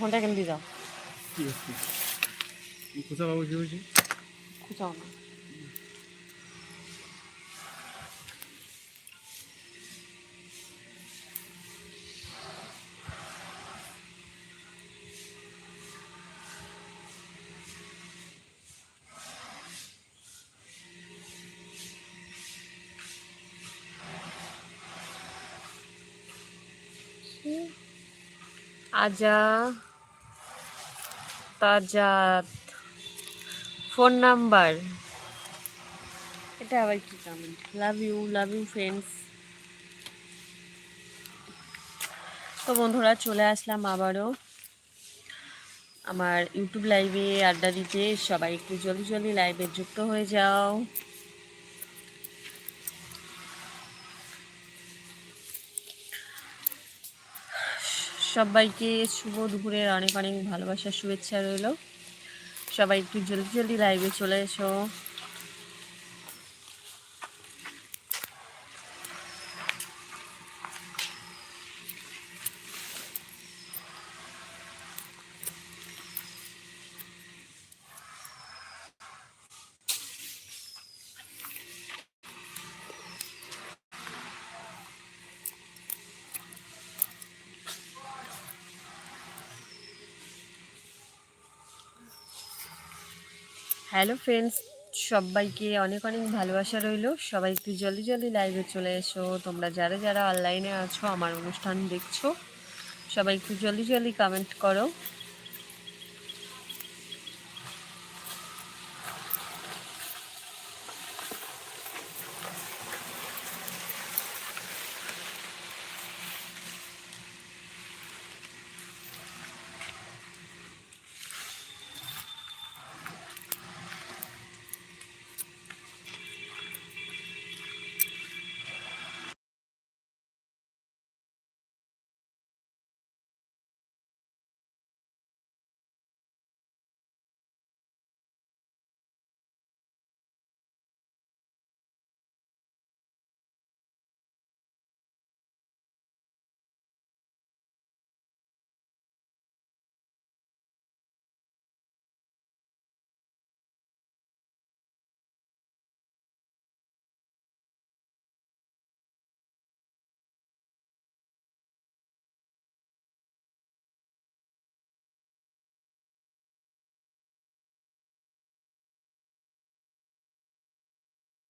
ফোনটা কেন দিয়ে যাও। কি কোথা বাবু কি হয়েছে? খুঁচাও না। আজা তাজাত ফোন নাম্বার? এটা আবার কি comment love you love you friends তো বন্ধুরা, চলে আসলাম আবারও। আমার ইউটিউব লাইভে আড্ডা দিতে। সবাই একটু জলদি জলদি লাইভে যুক্ত হয়ে যাও। সবাইকে শুভ দুপুরের অনেক অনেক ভালোবাসার শুভেচ্ছা রইল। সবাই একটু জলদি জলদি লাইভে চলে এসো। হ্যালো ফ্রেন্ডস সবাইকে অনেক অনেক ভালোবাসা রইল। সবাই একটু জলদি জলদি লাইভে চলে এসো। তোমরা যারা যারা অনলাইনে আছো, আমার অনুষ্ঠান দেখছ, সবাই একটু জলদি জলদি কমেন্ট করো।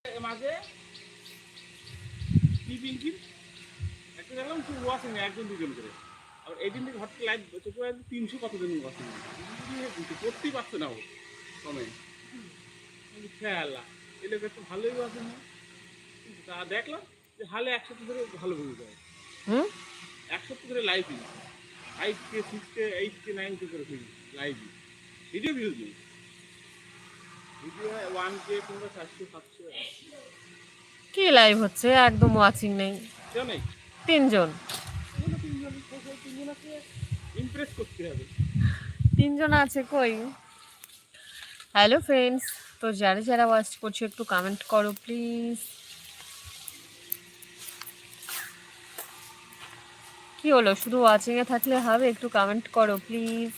মাঝে একটা দেখলাম খুব ওয়াশিং একজন দুজন করে। আর এই দিন থেকে হঠাৎ লাইভ চোখে তিনশো কতজন ওয়াশিং করতেই পারছে না ও। কমে। খেয়ালা এটা একটু ভালোই ওয়াশিং তা দেখলাম যে হালে এক সপ্তাহ ধরে ভালো ভুল যায়। এক সপ্তাহ ধরে লাইভই five K six K eight K nine K করে ফিরি লাইভই ভিডিও ভিউজ কে লাইভ হচ্ছে? একদম ওয়াচিং নেই। তিনজন। তিনজন আছে। কই? হ্যালো ফ্রেন্ডস তো যারা যারা ওয়াচ করছ একটু কমেন্ট করো প্লিজ কি হলো? শুধু ওয়াচিংয়ে থাকলে হবে? একটু কমেন্ট করো প্লিজ